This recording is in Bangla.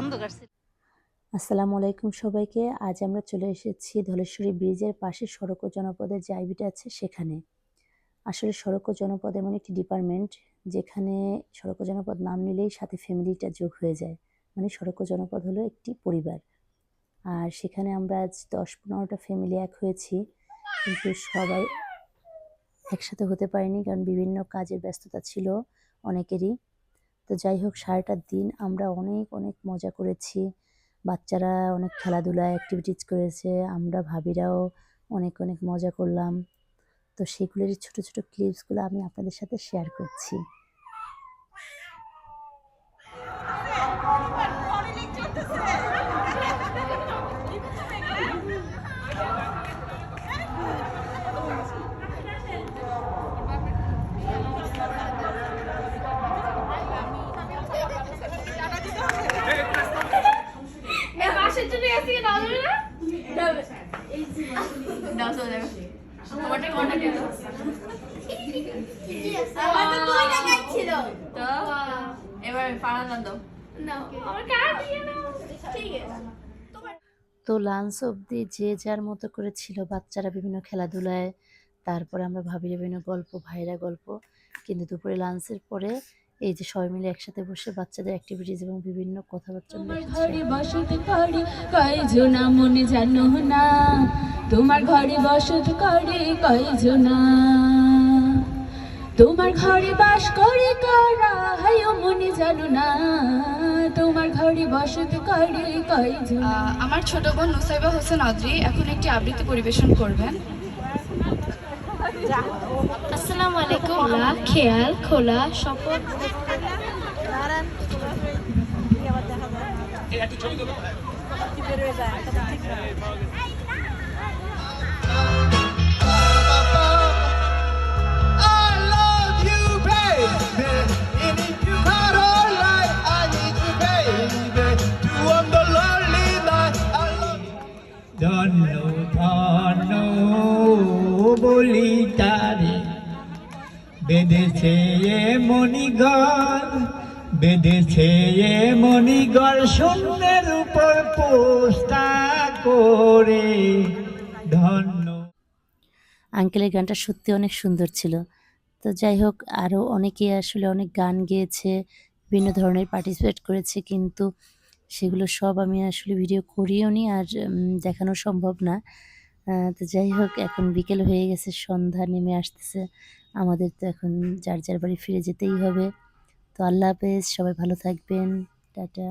অন্ধকার আসসালামু আলাইকুম সবাইকে। আজ আমরা চলে এসেছি ধলেশ্বরী ব্রিজের পাশে সড়ক ও জনপদের আইবিটা আছে সেখানে। আসলে সড়ক জনপদ এমন একটি ডিপার্টমেন্ট যেখানে সড়ক জনপদ নাম নিলেই সাথে ফ্যামিলিটা যোগ হয়ে যায়। মানে সড়ক জনপদ হলো একটি পরিবার। আর সেখানে আমরা আজ দশ পনেরোটা ফ্যামিলি এক হয়েছি, কিন্তু সবাই একসাথে হতে পারিনি কারণ বিভিন্ন কাজের ব্যস্ততা ছিল অনেকেরই। তো যাই হোক, সারাটা দিন আমরা অনেক অনেক মজা করেছি। বাচ্চারা অনেক খেলাধুলা অ্যাক্টিভিটিস করেছে, আমরা ভাবিরাও অনেক অনেক মজা করলাম। তো সেগুলোর ছোট ছোট ক্লিপসগুলো আমি আপনাদের সাথে শেয়ার করছি এবার তো লাঞ্চ অবধি যে যার মতো করে ছিল বাচ্চারা বিভিন্ন খেলাধুলায় তারপরে আমরা ভাবি বিভিন্ন গল্প ভাইরা গল্প কিন্তু দুপুরে লাঞ্চের পরে এই যে সবাই মিলে একসাথে বসে বাচ্চাদের অ্যাক্টিভিটিস এবং বিভিন্ন কথাবার্তা আমরা তোমার একসাথে ঘরে বসত করে কয়জনা মনে জানো না। তোমার ঘরে বসত করে কয়জনা তোমার ঘরে বাস করে কারা হায়ো মনে জানো না। তোমার ঘরে বসত করে কয়জনা আমার ছোট বোন নুসাইবা হোসেন অদ্রি এখন একটি আবৃত্তি পরিবেশন করবেন। আসসালামু আলাইকুম। খোলা খেয়াল খোলা শপথ। I বলি তারে, বেঁধেছে এ মণিগর বেঁধেছে এ মণিগর শূন্যের উপর পোস্তা করে ধন্য। আঙ্কেলের গানটা সত্যি অনেক সুন্দর ছিল। তো যাই হোক আরও অনেকে আসলে অনেক গান গেয়েছে, বিভিন্ন ধরনের পার্টিসিপেট করেছে, কিন্তু সেগুলো সব আমি আসলে ভিডিও করিও নি আর দেখানো সম্ভব না। তো যাই হোক, এখন বিকেল হয়ে গেছে, সন্ধ্যা নেমে আসতেছে। আমাদের তো এখন যার যার বাড়ি ফিরে যেতেই হবে। তো আল্লাহ হাফেজ, সবাই ভালো থাকবেন। টাটা।